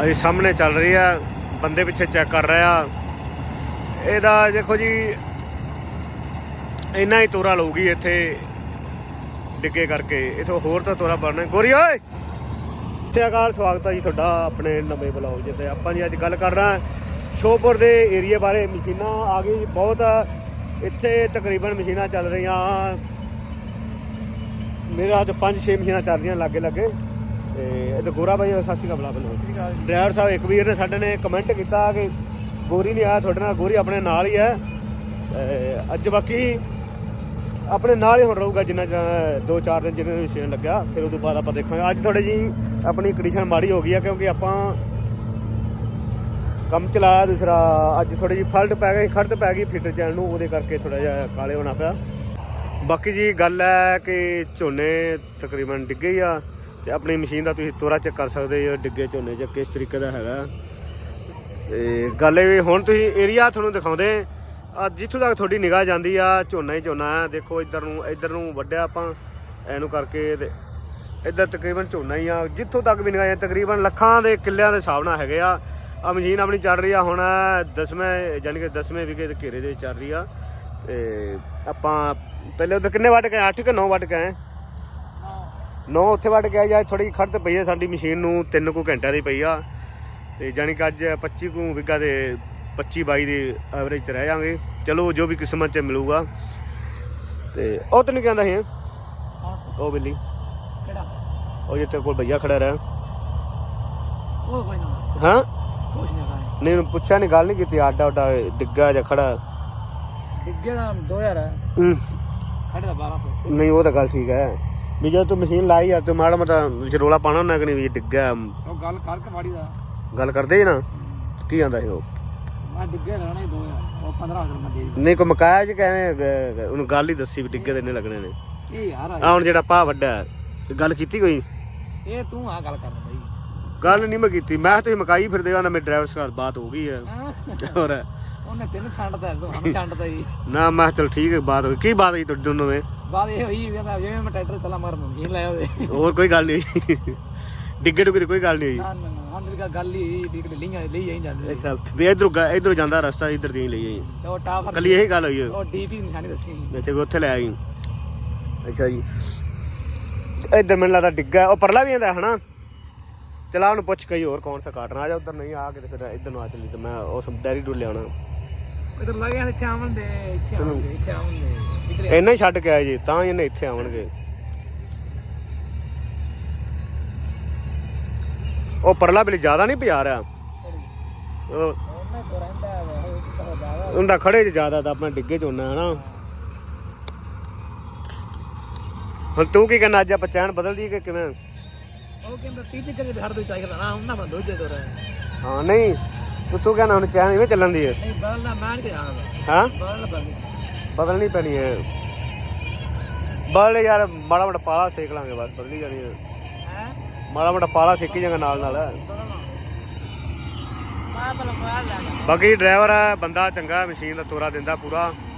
ਅਸੀਂ ਸਾਹਮਣੇ ਚੱਲ ਰਹੀ ਆ, ਬੰਦੇ ਪਿੱਛੇ ਚੈੱਕ ਕਰ ਰਿਹਾ ਇਹਦਾ ਦੇਖੋ ਜੀ, ਇੰਨਾ ਹੀ ਤੋਰਾ ਲਊਗੀ ਇੱਥੇ ਡਿੱਗੇ ਕਰਕੇ। ਇਥੋਂ ਹੋਰ ਤਾਂ ਤੋਰਾ ਬਣਨਾ। ਗੋਰੀ ਓਏ! ਸਤਿ ਸ਼੍ਰੀ ਅਕਾਲ, ਸਵਾਗਤ ਹੈ ਜੀ ਤੁਹਾਡਾ ਆਪਣੇ ਨਵੇਂ ਬਲੌਗ ਜਿੱਤੇ ਆਪਾਂ ਜੀ ਅੱਜ ਗੱਲ ਕਰ ਰਹੇ ਸ਼ੋਪੁਰ ਦੇ ਏਰੀਆ ਬਾਰੇ। ਮਸ਼ੀਨਾਂ ਆ ਗਈ ਬਹੁਤ। ਇੱਥੇ ਤਕਰੀਬਨ ਮਸ਼ੀਨਾਂ ਚੱਲ ਰਹੀਆਂ। ਮੇਰੇ ਹੱਥ 5-6 ਮਸ਼ੀਨਾਂ ਚੱਲ ਰਹੀਆਂ ਲਾਗੇ ਲਾਗੇ ਤੇ ਇਹ ਤਾਂ ਗੋਰਾ ਬਾਈ, ਸਤਿ ਸ਼੍ਰੀ ਅਕਾਲ ਬਲਾ ਬੰਨੋ ਡਰਾਈਵਰ ਸਾਹਿਬ, ਇੱਕ ਵੀਰ ਨੇ ਸਾਡੇ ਨੇ ਕਮੈਂਟ ਕੀਤਾ ਕਿ ਗੋਰੀ ਨਹੀਂ ਆਇਆ ਤੁਹਾਡੇ ਨਾਲ, ਗੋਰੀ ਆਪਣੇ ਨਾਲ ਹੀ ਹੈ। ਤੇ ਅੱਜ ਬਾਕੀ ਆਪਣੇ ਨਾਲ ਹੀ ਹੁਣ ਰਹੂਗਾ ਜਿੰਨਾ ਚਿਰ- ਦੋ ਚਾਰ ਦਿਨ ਜਿੰਨੇ ਨੂੰ ਮਸ਼ੀਨ ਲੱਗਿਆ, ਫਿਰ ਉਦੋਂ ਬਾਅਦ ਆਪਾਂ ਦੇਖਾਂਗੇ। ਅੱਜ ਥੋੜੀ ਜੀ ਆਪਣੀ ਕੰਡੀਸ਼ਨ ਮਾੜੀ ਹੋ ਗਈ ਹੈ ਕਿਉਂਕਿ ਆਪਾਂ ਕੰਮ ਚਲਾਇਆ ਦੂਸਰਾ, ਅੱਜ ਥੋੜੀ ਜੀ ਫਲਟ ਪੈ ਗਈ ਖੜਤ ਪੈ ਗਈ ਫਿੱਟਰ ਚੈਨ ਨੂੰ, ਉਹਦੇ ਕਰਕੇ ਥੋੜਾ ਜਿਹਾ ਕਾਲੇ ਹੋਣਾ ਪਿਆ। ਬਾਕੀ ਜੀ ਗੱਲ ਹੈ ਕਿ ਝੋਨੇ ਤਕਰੀਬਨ ਡਿੱਗੇ ਹੀ ਆ। ਤੇ ਆਪਣੀ ਮਸ਼ੀਨ ਦਾ ਤੁਸੀਂ ਤੋਰਾ ਚੈੱਕ ਕਰ ਸਕਦੇ ਹੋ ਡਿੱਗੇ ਝੋਨੇ ਚ, ਕਿਸ ਤਰੀਕੇ ਦਾ ਹੈਗਾ। ਤੇ ਗੱਲ ਇਹ ਵੀ, ਹੁਣ ਤੁਸੀਂ ਏਰੀਆ ਤੁਹਾਨੂੰ ਦਿਖਾਉਂਦੇ ਆ ਜਿੱਥੋਂ ਤੱਕ ਤੁਹਾਡੀ ਨਿਗਾਹ ਜਾਂਦੀ ਆ, ਝੋਨਾ ਹੀ ਝੋਨਾ ਹੈ ਦੇਖੋ ਇੱਧਰ ਨੂੰ ਇੱਧਰ ਨੂੰ ਵੱਢਿਆ ਆਪਾਂ ਐਨੂੰ ਕਰਕੇ ਤੇ ਇੱਧਰ ਤਕਰੀਬਨ ਝੋਨਾ ਹੀ ਆ। ਜਿੱਥੋਂ ਤੱਕ ਵੀ ਨਿਗਾਹ ਜਾਂਦੀ, ਤਕਰੀਬਨ ਲੱਖਾਂ ਦੇ ਕਿੱਲਿਆਂ ਦੇ ਹਿਸਾਬ ਨਾਲ ਹੈਗੇ ਆ। ਆ ਮਸ਼ੀਨ ਆਪਣੀ ਚੱਲ ਰਹੀ ਆ, ਹੁਣ ਦਸਵੇਂ ਯਾਨੀ ਕਿ ਦਸਵੇਂ ਵਿਗੇ ਦੇ ਘੇਰੇ ਦੇ ਵਿੱਚ ਚੱਲ ਰਹੀ ਆ। ਤੇ ਆਪਾਂ, ਪਹਿਲੇ ਉਧਰ ਕਿੰਨੇ ਵੱਟ ਕੇ 8 ਕਿ 9 ਵੱਟ ਕੇ 9 ਉੱਥੇ ਕੇ ਆਏ ਜਾਂ ਥੋੜੀ ਖੜਤ ਪਈ ਆ ਸਾਡੀ ਮਸ਼ੀਨ ਨੂੰ 3 ਕੁ ਘੰਟਿਆਂ ਦੀ ਪਈ ਆ। ਤੇ ਜਾਨੀ ਕਿ ਅੱਜ 25 ਕੁ ਵਿਗਾ ਦੇ 25 22 ਦੀ ਐਵਰੇਜ ਤੇ ਰਹਿ ਜਾਾਂਗੇ ਚਲੋ ਜੋ ਵੀ ਕਿਸਮਤ ਚ ਮਿਲੂਗਾ। ਤੇ ਉਹ ਤਾਂ ਨਹੀਂ ਕਹਿੰਦਾ ਸੀ। ਉਹ ਬਿੱਲੀ। ਕਿਹੜਾ? ਉਹ ਜਿੱਥੇ ਕੋਲ ਭਈਆ ਖੜਾ ਰਿਹਾ। ਉਹ ਕੋਈ ਨਾ। ਹਾਂ? ਕੁਛ ਨਹੀਂ ਖਾਇਆ ਨਹੀਂ ਉਹਨੂੰ ਪੁੱਛਿਆ ਨਹੀਂ ਗੱਲ ਨਹੀਂ ਕੀਤੀ। ਆਡਾ ਆਡਾ ਡਿੱਗਾ ਜਾਂ ਖੜਾ। ਡਿੱਗੇ ਦਾ 2000 ਹੈ। ਖੜੇ ਦਾ 1200 ਨਹੀਂ ਉਹ ਤਾਂ ਗੱਲ ਠੀਕ ਹੈ। ਵੀ ਜਦੋਂ ਤੂੰ ਮਸ਼ੀਨ ਲਾਈ ਆ ਤੂੰ ਮਾੜਾ ਮੋਟਾ ਵਿੱਚ ਰੋਲਾ ਪਾਣਾ ਹੁੰਦਾ ਕਿ ਨਹੀਂ ਵੀ ਡਿੱਗਾ ਉਹ ਗੱਲ ਦਾ। ਕਰਦੇ ਨਾ ਕੀ ਆਂਦਾ ਸੀ ਉਹ? ਮੈਂ ਡਿੱਗੇ ਲੈਣੇ 2000 ਉਹ 15000 ਮੈਂ ਦੇ ਦਿੱਤੇ। ਨਹੀਂ ਕੋ ਮਕਾਇਆ ਕਿਵੇਂ ਗ- ਉਹਨੂੰ ਗੱਲ ਹੀ ਦੱਸੀ ਵੀ ਡਿੱਗੇ ਦੇ ਇੰਨੇ ਲੱਗਣੇ ਨੇ। ਇਹ ਯਾਰ ਆ ਆ ਹੁਣ ਜਿਹੜਾ ਪਾ ਵੱਡਾ ਹੈ, ਗੱਲ ਕੀਤੀ ਕੋਈ? ਇਹ ਤੂੰ ਆ ਗੱਲ ਕਰਦਾ ਬਈ ਗੱਲ ਨਹੀਂ ਮੈਂ ਕੀਤੀ ਮੈਂ ਕਿਹਾ ਤੁਸੀਂ ਮਕਾਈ ਫਿਰਦੇ ਹੋ ਨਾ ਮੇਰੇ ਡਰਾਈਵਰ ਨਾਲ ਬਾਤ ਹੋ ਗਈ ਹੈ। ਹਾਂ। ਹੋਰ ਉਹਨੇ ਤੈਨੂੰ ਛੱਡਦਾ ਤੂੰ ਸਾਨੂੰ ਛੱਡਦਾ ਹੀ ਨਾ ਮੈਂ ਕਿਹਾ ਚਲ ਠੀਕ ਹੈ ਬਾਤ ਕੀ ਬਾਤ ਹੋਈ ਤੁਹਾਡੇ ਦੋਨੋਂ ਦੇ? ਬਾਅਦ ਇਹ ਹੋਈ ਵੀ ਕਹਿੰਦਾ ਜਿਵੇਂ ਮੈਂ ਟਰੈਕਟਰ ਚਲਾ ਮਾਰ ਮੰਗੀ ਲੈ ਆਵੇ ਹੋਰ ਕੋਈ ਗੱਲ ਨਹੀਂ ਹੋਈ। ਡਿੱਗੇ ਡੁੱਗੇ ਦੀ ਕੋਈ ਗੱਲ ਨਹੀਂ ਹੋਈ। ਨਾ ਨਾ ਨਾ ਹਾਂ ਮੇਰੀ ਗੱਲ ਹੀ ਵੀ ਕਿ ਲਿੰਗਾ ਲਈ ਆਈ ਜਾਂਦੇ ਅੱਛਾ ਵੀ ਇਧਰੋਂ ਇਧਰੋਂ ਜਾਂਦਾ ਰਸਤਾ ਇਧਰ ਦੀ ਲਈ ਆਈ। ਤੇ ਉਹ ਟਾਵਰ ਕੱਲੀ ਇਹੀ ਗੱਲ ਹੋਈ ਹੈ ਉਹ ਡੀਪੀ ਨਿਸ਼ਾਨੀ ਦੱਸੀ ਅੱਛਾ ਵੀ ਉੱਥੇ ਲੈ ਆਈ। ਅੱਛਾ ਜੀ। ਇਧਰ ਮੈਨੂੰ ਲੱਗਦਾ ਡਿੱਗਾ ਉਹ ਪਰਲਾ ਵੀ ਆਂਦਾ ਹਨਾ? ਚਲਾ ਉਹਨੂੰ ਪੁੱਛ ਕਈ ਹੋਰ ਕੌਣ ਸਾ ਕਾਟਣਾ। ਆ ਜਾ ਉਧਰ ਨਹੀਂ ਆ ਕੇ ਤੇ ਫਿਰ ਇਧਰ ਨੂੰ ਆ ਚੱਲੀ ਤੇ ਮੈਂ ਉਸ ਡੈਰੀ ਡੂ ਲਿਆਉਣਾ। ਇਧਰ ਲੱਗੇ ਆ ਇੱਥੇ ਆਵਣ ਦੇ ਇੱਥੇ ਆਵਣ ਦੇ ਇੱਥੇ ਆਵਣ ਦੇ ਇਧਰ ਇੰਨਾ ਹੀ ਛੱਡ ਕੇ ਆਏ ਜੀ ਤਾਂ ਹੀ ਇਹਨੇ ਇੱਥੇ ਆਉਣਗੇ। ਉਹ ਪਰਲਾ ਬਿਲ ਜ਼ਿਆਦਾ ਨਹੀਂ ਪਿਆ ਰਿਹਾ। ਉਹ ਖੜੇ ਚ ਜ਼ਿਆਦਾ ਤਾਂ ਆਪਣਾ ਡਿੱਗੇ ਚ ਹਨਾ ਹੁਣ ਤੂੰ ਕੀ ਕਹਿੰਦਾ ਅੱਜ ਆਪਾਂ ਚੈਨ ਬਦਲਦੀ ਕਿ ਕਿਵੇਂ? ਉਹ ਕਹਿੰਦਾ ਤੀਜੇ ਕਦੇ ਹੜ ਦੋ ਚਾਹੀਦਾ ਨਾ ਉਹਨਾਂ ਬਣਾ ਦੋਜੇ ਦੋ ਰਹੇ ਹਾਂ ਨਹੀਂ। ਤੂੰ ਕਹਿੰਦਾ ਹੁਣ ਚੈਨ ਇਵੇਂ ਚੱਲਣ ਦੀ ਹੈ। ਨਹੀਂ ਬਦਲਣਾ ਮੈਂ ਨਹੀਂ ਹਾਂ? ਬਦਲ ਬਦਲ ਬਦਲਣੀ ਪੈਣੀ ਹੈ। ਬਦਲ ਯਾਰ ਮਾੜਾ ਮੋਟਾ ਪਾਲਾ ਸੇਕ ਲਾਂਗੇ ਬਸ ਬਦਲੀ ਜਾਣੀ ਹੈ। ਮਾੜਾ ਮੋਟਾ ਪਾਲਾ ਸੇਕੀ ਜਾਂਗਾ ਨਾਲ ਨਾਲ। ਬਦਲਣਾ ਬਾਕੀ ਡਰਾਈਵਰ ਹੈ ਬੰਦਾ ਚੰਗਾ ਮਸ਼ੀਨ ਦਾ ਤੋਰਾ ਦਿੰਦਾ ਪੂਰਾ ਪਿਛਲਾ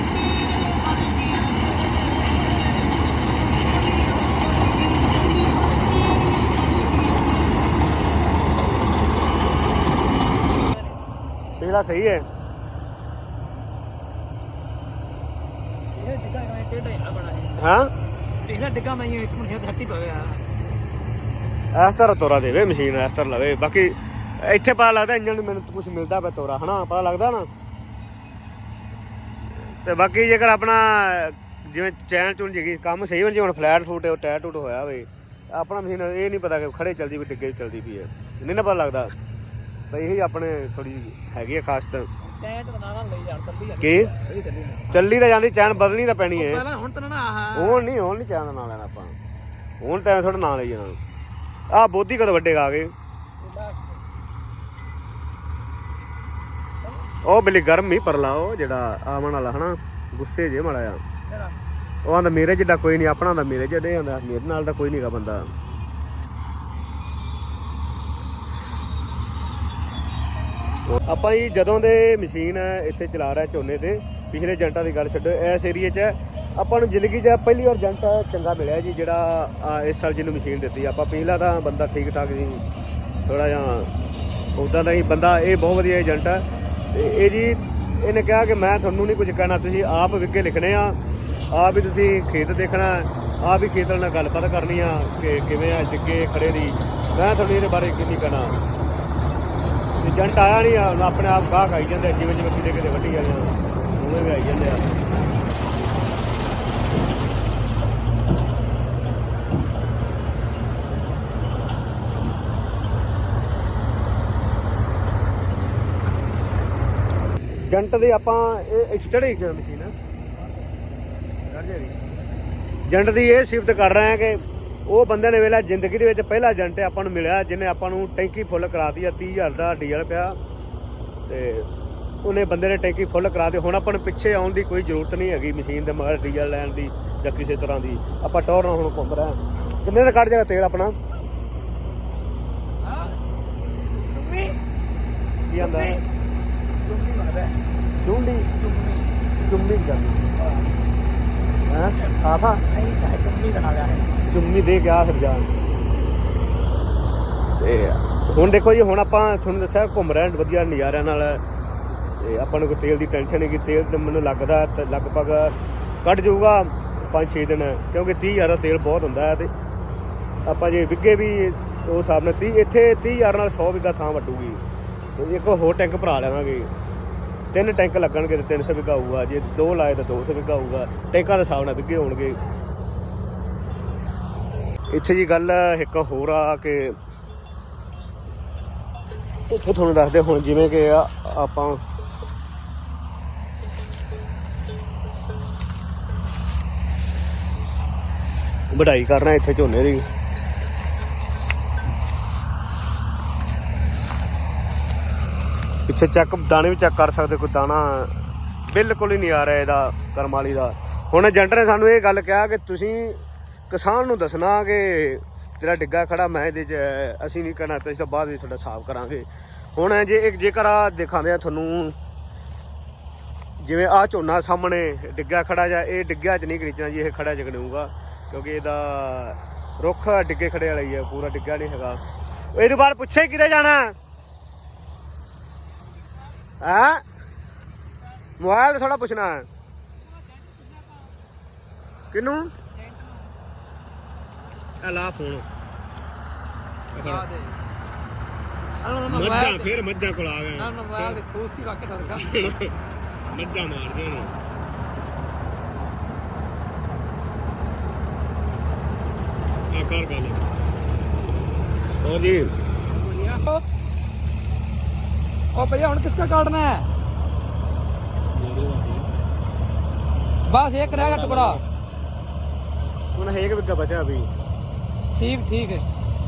ਸਹੀ ਹੈ ਇਹ ਡਿੱਗਾ ਕਰੇ ਟੇਡਾ ਹੀ ਬਣਾ ਹੈ ਹਾਂ ਇਹ ਡਿੱਗਾ ਮੈਂ ਇੱਕ ਮਿੰਟ ਹੱਟੀ ਪਵੇ ਆ। ਇਸ ਤਰ੍ਹਾਂ ਤੋਰਾ ਦੇਵੇ ਮਸ਼ੀਨ ਇਸ ਤਰ੍ਹਾਂ ਲਵੇ। ਬਾਕੀ ਇੱਥੇ ਪਤਾ ਲੱਗਦਾ ਇੰਜਨ ਨੂੰ ਮੈਨੂੰ ਕੁਝ ਮਿਲਦਾ ਪਿਆ ਤੋਰਾ ਹਨਾ? ਪਤਾ ਲੱਗਦਾ ਨਾ? ਤੇ ਬਾਕੀ ਜੇਕਰ ਆਪਣਾ ਜਿਵੇਂ ਚੈਨ ਚੁਣ ਜੇਗੀ ਕੰਮ ਸਹੀ ਹੋਣ ਜੇ ਹੁਣ ਫਲੈਟ ਫੂਟ ਟਾਇਰ ਟੂਟ ਹੋਇਆ ਹੋਵੇ ਆਪਣਾ ਮਸ਼ੀਨ ਇਹ ਨਹੀਂ ਪਤਾ ਕਿ ਖੜੇ ਚੱਲਦੀ ਵੀ ਡਿੱਗੇ ਚੱਲਦੀ ਪਈ ਹੈ। ਨਹੀਂ ਨਾ ਪਤਾ ਲੱਗਦਾ। ਤਾਂ ਇਹੀ ਆਪਣੇ ਥੋੜੀ ਹੈਗੀ ਹੈ ਖਾਸ ਤਾਂ। ਟੈਂਟ ਦਾ ਨਾਮ ਲਈ ਜਾਣ ਕੱਲੀ ਜਾਂਦੀ। ਕੀ? ਇਹ ਕੱਲੀ ਨਾ ਚੱਲੀ ਤਾਂ ਜਾਂਦੀ ਚੈਨ ਬਦਲਣੀ ਤਾਂ ਪੈਣੀ ਹੈ ਪਹਿਲਾਂ ਹੁਣ ਤਾਂ ਨਾ ਆਹ। ਹੁਣ ਨਹੀਂ ਹੁਣ ਨਹੀਂ ਚੈਨ ਦਾ ਨਾਂ ਲੈਣਾ ਆਪਾਂ। ਹੁਣ ਤਾਂ ਥੋੜਾ ਨਾਂ ਲਈ ਜਾਣਾ। ਆ ਬੋਧੀ ਕਦੋਂ ਵੱਡੇ ਆ ਗਏ? ਉਹ ਬਿੱਲੀ ਗਰਮ ਹੀ ਪਰਲਾ ਉਹ ਜਿਹੜਾ ਆਵਣ ਵਾਲਾ ਹਨਾ ਗੁੱਸੇ ਜੇ ਮਾੜਾ ਆ ਉਹ ਆਂਦਾ ਮੇਰੇ ਜਿੱਡਾ ਕੋਈ ਨਹੀਂ ਆਪਣਾ ਦਾ ਮੇਰੇ ਜਿੱਡੇ ਆਂਦਾ ਮੇਰੇ ਨਾਲ ਤਾਂ ਕੋਈ ਨਹੀਂਗਾ ਬੰਦਾ। ਆਪਾਂ ਜੀ ਜਦੋਂ ਦੇ ਮਸ਼ੀਨ ਇੱਥੇ ਚਲਾ ਰਿਹਾ ਝੋਨੇ ਤੇ, ਪਿਛਲੇ ਏਜੰਟਾਂ ਦੀ ਗੱਲ ਛੱਡੋ, ਇਸ ਏਰੀਏ 'ਚ ਆਪਾਂ ਨੂੰ ਜ਼ਿੰਦਗੀ 'ਚ ਪਹਿਲੀ ਵਾਰ ਏਜੰਟ ਚੰਗਾ ਮਿਲਿਆ ਜੀ, ਜਿਹੜਾ ਇਸ ਸਾਲ ਜਿਹਨੂੰ ਮਸ਼ੀਨ ਦਿੱਤੀ। ਆਪਾਂ ਪਹਿਲਾਂ ਤਾਂ ਬੰਦਾ ਠੀਕ ਠਾਕ ਸੀ ਥੋੜਾ ਜਿਹਾ ਉਦਾਂ ਦਾ ਹੀ ਬੰਦਾ, ਇਹ ਬਹੁਤ ਵਧੀਆ ਏਜੰਟ ਹੈ ਤੇ ਇਹ ਜੀ, ਇਹਨੇ ਕਿਹਾ ਕਿ ਮੈਂ ਤੁਹਾਨੂੰ ਨਹੀਂ ਕੁਝ ਕਹਿਣਾ, ਤੁਸੀਂ ਆਪ ਵਿਗੇ ਲਿਖਣੇ ਆ, ਆਪ ਹੀ ਤੁਸੀਂ ਖੇਤ ਦੇਖਣਾ, ਆਪ ਹੀ ਖੇਤ ਨਾਲ ਗੱਲਬਾਤ ਕਰਨੀ ਆ, ਕਿ ਕਿਵੇਂ ਆ ਡਿੱਗੇ ਖੜੇ ਦੀ, ਮੈਂ ਤੁਹਾਨੂੰ ਇਹਦੇ ਬਾਰੇ ਕੀ ਨਹੀਂ ਕਹਿਣਾ। ਏਜੰਟ ਆਇਆ ਨਹੀਂ ਆ ਆਪਣੇ ਆਪ ਗਾਹਕ ਆਈ ਜਾਂਦੇ ਆ, ਜਿਵੇਂ ਜਿਵੇਂ ਕਿਤੇ ਕਿਤੇ ਵੱਢੀ ਜਾਂਦੇ ਆ ਵੀ ਆਈ ਜਾਂਦੇ ਆ। ਜੰਟ ਦੇ ਆਪਾਂ ਇਹ ਚੜੇ ਕਿ ਮਸ਼ੀਨ ਕਰ ਜੰਟ ਦੀ ਇਹ ਸਿਫਤ ਕਰ ਰਹੇ ਆ ਕਿ ਉਹ ਬੰਦੇ ਨੇ ਵੇਲਾ ਜ਼ਿੰਦਗੀ ਦੇ ਵਿੱਚ ਪਹਿਲਾ ਏਜੰਟ ਆਪਾਂ ਨੂੰ ਮਿਲਿਆ ਜਿਹਨੇ ਆਪਾਂ ਨੂੰ ਟੈਂਕੀ ਫੁੱਲ ਕਰਾਤੀ ਆ 30000 ਦਾ ਡੀਜ਼ਲ ਪਿਆ। ਤੇ ਉਹਨੇ ਬੰਦੇ ਨੇ ਟੈਂਕੀ ਫੁੱਲ ਕਰਾ ਦਿੱਤੀ ਹੁਣ ਆਪਾਂ ਨੂੰ ਪਿੱਛੇ ਆਉਣ ਦੀ ਕੋਈ ਜ਼ਰੂਰਤ ਨਹੀਂ ਹੈਗੀ ਮਸ਼ੀਨ ਦੇ ਮਗਰ ਡੀਜ਼ਲ ਲੈਣ ਦੀ ਜਾਂ ਕਿਸੇ ਤਰ੍ਹਾਂ ਦੀ। ਆਪਾਂ ਟੌਰ ਨਾਲ ਹੁਣ ਘੁੰਮ ਰਹੇ ਕਿੰਨੇ ਦਾ ਕੱਢ ਜਾਏਗਾ ਤੇਲ ਆਪਣਾ? ਚੁੰਮੀ ਕੀ ਆਂਦਾ? ਚੁੰਮੀ ਮਾਰਦਾ ਚੁੰਡੀ ਚੁੰਮੀ ਜਾਂਦੀ ਹਾਂ। ਆਫਾ ਨਹੀਂ ਤਾਂ ਚੁੰਮੀ ਦਾ ਨਾਮ ਹੈ। ਚੁੰਮੀ ਦੇ ਗਿਆ ਫਿਰ ਜਾਨ ਤੇ ਹੁਣ ਦੇਖੋ ਜੀ, ਹੁਣ ਆਪਾਂ ਤੁਹਾਨੂੰ ਦੱਸਿਆ ਘੁੰਮ ਰਹੇ ਵਧੀਆ ਨਜ਼ਾਰਿਆਂ ਨਾਲ। ਤੇ ਆਪਾਂ ਨੂੰ ਕੋਈ ਤੇਲ ਦੀ ਟੈਨਸ਼ਨ ਨਹੀਂ ਕਿ ਤੇਲ ਤੇ ਮੈਨੂੰ ਲੱਗਦਾ ਤੇ ਲਗਭਗ ਕੱਢ ਜਾਊਗਾ 5-6 ਦਿਨ, ਕਿਉਂਕਿ 30000 ਦਾ ਤੇਲ ਬਹੁਤ ਹੁੰਦਾ ਹੈ ਤੇ ਆਪਾਂ ਜੇ ਵਿੱਗੇ ਵੀ ਉਹ ਹਿਸਾਬ ਨਾਲ 30 ਇੱਥੇ 30000 ਨਾਲ 100 ਵਿੱਗਾ ਥਾਂ ਵੱਟੂਗੀ। ਤੇ ਇੱਕ ਹੋਰ ਟੈਂਕ ਭਰਾ ਲਵਾਂਗੇ ਤਿੰਨ ਟੈਂਕ ਲੱਗਣਗੇ ਤੇ 300 ਵਿੱਗਾ ਹੋਊਗਾ ਜੇ ਦੋ ਲਾਏ ਤਾਂ 200 ਵਿੱਗਾ ਹੋਊਗਾ ਟੈਂਕਾਂ ਦੇ ਹਿਸਾਬ ਨਾਲ ਵਿੱਗੇ ਹੋਣਗੇ। ਇੱਥੇ ਜੀ ਗੱਲ ਇੱਕ ਹੋਰ ਆ ਕਿ ਇੱਥੇ ਤੁਹਾਨੂੰ ਦੱਸਦੇ ਹੁਣ ਜਿਵੇਂ ਕਿ ਆਪਾਂ ਵਢਾਈ ਕਰਨਾ ਇੱਥੇ ਝੋਨੇ ਦੀ। ਪਿੱਛੇ ਚੈੱਕ, ਦਾਣੇ ਵੀ ਚੈੱਕ ਕਰ ਸਕਦੇ, ਕੋਈ ਦਾਣਾ ਬਿਲਕੁਲ ਹੀ ਨਹੀਂ ਆ ਰਿਹਾ ਇਹਦਾ ਕਰਮ ਵਾਲੀ ਦਾ। ਹੁਣ ਏਜੰਟ ਨੇ ਸਾਨੂੰ ਇਹ ਗੱਲ ਕਿਹਾ ਕਿ ਤੁਸੀਂ ਕਿਸਾਨ ਨੂੰ ਦੱਸਣਾ ਕਿ ਜਿਹੜਾ ਡਿੱਗਾ ਖੜਾ, ਮੈਂ ਇਹਦੇ 'ਚ, ਅਸੀਂ ਨਹੀਂ ਕਰਨਾ ਤੇ ਇਸ ਤੋਂ ਬਾਅਦ ਵੀ ਤੁਹਾਡਾ ਸਾਫ਼ ਕਰਾਂਗੇ। ਹੁਣ ਜੇ, ਇੱਕ ਜੇਕਰ ਆ ਦਿਖਾਉਂਦੇ ਆ ਤੁਹਾਨੂੰ, ਜਿਵੇਂ ਆ ਝੋਨਾ ਸਾਹਮਣੇ ਡਿੱਗਾ ਖੜਾ ਜਾਂ ਇਹ ਡਿੱਗਿਆ 'ਚ ਨਹੀਂ ਗਰੀਚਣਾ ਜੀ, ਇਹ ਖੜਾ ਜਗਣੂਗਾ ਕਿਉਂਕਿ ਇਹਦਾ ਰੁੱਖ ਡਿੱਗੇ ਖੜੇ ਵਾਲਾ ਹੀ ਹੈ ਪੂਰਾ ਡਿੱਗਾ ਨਹੀਂ ਹੈਗਾ। ਇਹਦੇ ਬਾਅਦ ਪੁੱਛੇ ਕਿਤੇ ਜਾਣਾ? ਹੈ? ਮੋਬਾਈਲ ਤੇ ਥੋੜਾ ਪੁੱਛਣਾ। ਹੈ ਕਿਨੂੰ ਆ ਲਾ ਫੋਨ ਆ ਦੇ ਅਲੋ ਨਾ ਮੱਝਾਂ ਮੋਬਾਈਲ ਤੇ ਫਿਰ ਮੱਝਾਂ ਕੋਲ ਆ ਨਾ ਗਏ ਨਾ ਮੋਬਾਈਲ ਤੇ ਖੂਸੀ ਰੱਖ ਕੇ ਸਰਕਾ ਮੱਝਾਂ ਮਾਰਦੇ ਨੇ ਆ ਕਰ ਗੱਲ ਹੋਰ ਜੀ ओ भैया ਹੁਣ किसका काटना है बस एक रहेगा टुकड़ा ਹੁਣ ਹੈ ਇੱਕ ਬਿੱਗਾ ਬਚਾ ਅਭੀ ठीक ठीक है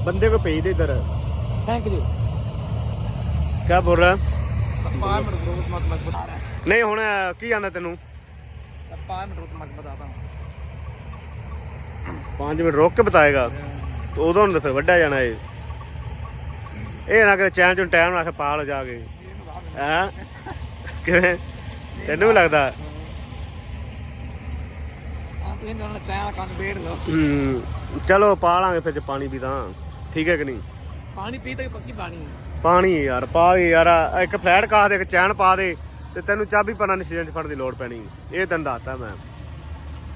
ਬੰਦੇ को भेज दे इधर थैंक यू क्या बोल रहा पाँच मिनट रुक मत मत बता रहा है ਨਹੀਂ ਹੁਣ ਕੀ ਆਂਦਾ ਤੈਨੂੰ पाँच मिनट रुक मत बताता हूँ 5 ਮਿੰਟ ਰੋਕ ਕੇ ਬਤਾਏਗਾ ਤੇ ਉਦੋਂ ਨੂੰ ਤਾਂ ਫਿਰ ਵੱਡਾ ਜਾਣਾ ਏ ਇਹ ਨਾ ਕਿ ਚੈਨ ਚੋਂ ਟਾਈਮ ਨਾਲ ਪਾ ਲਓ ਜਾ ਕੇ ਹੈਂ ਕਿਵੇਂ ਤੈਨੂੰ ਵੀ ਲੱਗਦਾ ਚਲੋ ਪਾ ਲਾਂਗੇ ਫਿਰ ਪਾਣੀ ਵੀ ਤਾਂ। ਠੀਕ ਹੈ ਕਿ ਨਹੀਂ? ਪਾਣੀ ਪੀ ਤਾਂ ਪੱਕੀ ਪਾਣੀ ਪਾਣੀ ਯਾਰ ਪਾ ਦੇ ਯਾਰ ਇੱਕ ਫਲੈਟ ਕਾ ਦੇ ਇੱਕ ਚੈਨ ਪਾ ਦੇ ਤੇ ਤੈਨੂੰ ਚਾਬੀ ਪਣਾ ਨਿਸ਼ਚਿਤ ਫੜਨ ਦੀ ਲੋੜ ਪੈਣੀ। ਇਹ ਤੈਨੂੰ ਦੱਸਤਾ ਮੈਂ।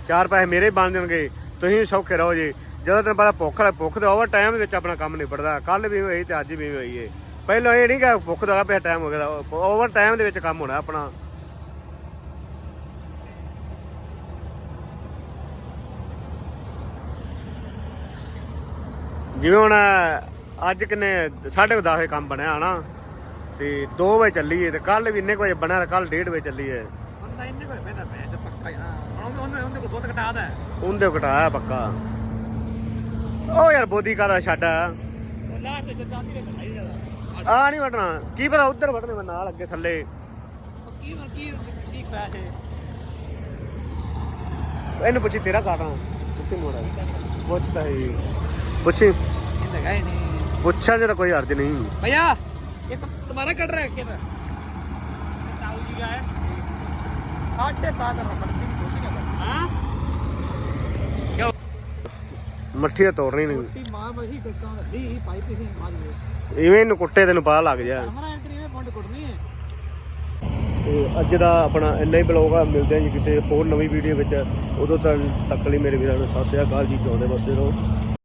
ਚਾਰ ਪੈਸੇ ਮੇਰੇ ਬਣ ਜਾਣਗੇ ਤੁਸੀਂ ਸੌਖੇ ਰਹੋ ਜੀ। ਜਦੋਂ ਤੈਨੂੰ ਪਤਾ ਭੁੱਖ ਹੈ ਭੁੱਖ ਦਾ ਓਵਰ ਟਾਈਮ ਵਿੱਚ ਆਪਣਾ ਕੰਮ ਨਿਬੜਦਾ ਕੱਲ ਵੀ ਹੋਈ ਤੇ ਅੱਜ ਵੀ ਹੋਈ ਏ। ਪਹਿਲਾਂ ਇਹ ਨਹੀਂ ਕਿ ਭੁੱਖ ਦਾ ਪਿਆ ਟਾਈਮ ਹੋ ਗਿਆ ਓਵਰ ਟਾਈਮ ਦੇ ਵਿੱਚ ਕੰਮ ਹੋਣਾ ਆਪਣਾ। ਜਿਵੇਂ ਹੁਣ ਅੱਜ ਕਿੰਨੇ 10:30 ਵਜੇ ਕੰਮ ਬਣਿਆ ਹਨਾ ਤੇ 2 ਵਜੇ ਚੱਲੀਏ ਤੇ ਕੱਲ ਵੀ ਇੰਨੇ ਕੁ ਵਜੇ ਬਣਿਆ ਤੇ ਕੱਲ 1:30 ਵਜੇ ਚੱਲੀਏ। ਬੰਦਾ ਇੰਨੇ ਵਜੇ ਪੱਕਾ ਉਹ ਯਾਰ ਬੋਦੀ ਕਰਾ ਛੱਡ ਉਹ ਆ ਨਹੀਂ ਵਟਣਾ ਕੀ ਪਤਾ ਉੱਧਰ ਵਟਣੇ ਮੈਂ ਨਾਲ ਅੱਗੇ ਥੱਲੇ। ਕੀ ਕੀ ਕੀ ਪੈਸੇ? ਇਹਨੂੰ ਪੁੱਛੀ ਤੇਰਾ ਕਾਟਾ ਕਿੱਥੇ ਮੋੜਾ। ਪੁੱਛਦਾ ਹੀ ਪੁੱਛੀ ये तो गए नहीं ਪੁੱਛਾਂ ਜੇ ਤਾਂ ਕੋਈ ਅਰਜ ਨਹੀਂ भैया ये तो तुम्हारा कट रहा है क्या था ताऊ जी का है आटे सात रहा पड़ती है हां ਮੱਠੀ ਤਾਂ ਤੋਰਨੀ ਨਹੀਂ ਟੀ ਮਾਰ ਬਹੀ ਕੱਟਾਂ ਦੀ ਪਾਈਪ ਹੀ ਮਾਰ ਦੇ ਇਵੇਂ ਨੂੰ ਕੁੱਟੇ ਤੈਨੂੰ ਪਤਾ ਲੱਗ ਜਾ ਹਮਾਰਾ ਐਂਟਰੀ में पॉइंट कुटनी है ਤੇ ਅੱਜ ਦਾ ਆਪਣਾ ਇੰਨਾ ਹੀ ਬਲੌਗ ਆ ਮਿਲਦੇ ਆ ਜੀ ਕਿਤੇ ਹੋਰ ਨਵੀਂ ਵੀਡੀਓ ਵਿੱਚ ਉਦੋਂ ਤੱਕ ਤੱਕ ਲਈ ਮੇਰੇ ਵੀਰਾਂ ਨੂੰ ਸਤਿ ਸ਼੍ਰੀ ਅਕਾਲ ਜੀ ਚਾਹੁੰਦੇ ਬਸੇ ਰਹੋ